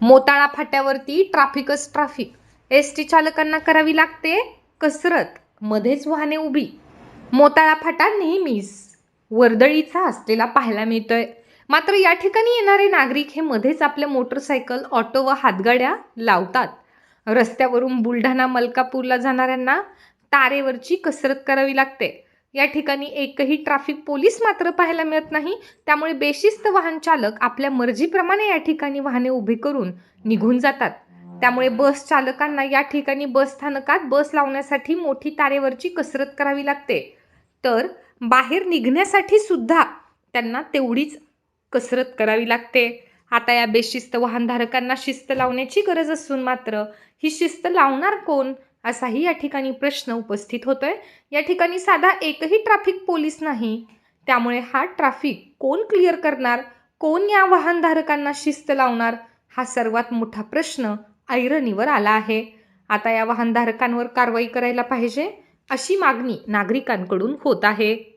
मोताळा फाट्यावरती ट्राफिकच traffic. S T चालकांना करावी लागते कसरत. मध्येच वाहने उभी. मोताळा फाटा नेहमीच वर्दळीचा असलेला पाहायला मिळतोय. मात्र या ठिकाणी येणारे नागरिक हे मध्येच आपल्या मोटरसायकल ऑटो व हातगाड्या लावतात. रस्त्यावरून बुलढाणा मलकापूरला जाणाऱ्यांना तारेवरची कसरत करावी लागते. या ठिकाणी एकही ट्रॅफिक पोलीस मात्र पाहायला मिळत नाही. त्यामुळे बेशिस्त वाहन चालक आपल्या मर्जीप्रमाणे या ठिकाणी वाहने उभी करून निघून जातात. त्यामुळे बस चालकांना या ठिकाणी बस स्थानकात बस लावण्यासाठी मोठी तारेवरची कसरत करावी लागते. तर बाहेर निघण्यासाठी सुद्धा त्यांना तेवढीच कसरत करावी लागते. आता या बेशिस्त वाहनधारकांना शिस्त लावण्याची गरज असून मात्र ही शिस्त लावणार कोण? असाही या ठिकाणी प्रश्न उपस्थित होतोय. या ठिकाणी साधा एकही ट्रॅफिक पोलीस नाही. त्यामुळे हा ट्रॅफिक कोण क्लिअर करणार? कोण या वाहनधारकांना शिस्त लावणार? हा सर्वात मोठा प्रश्न ऐरणीवर आला आहे. आता या वाहनधारकांवर कारवाई करायला पाहिजे अशी मागणी नागरिकांकडून होत आहे.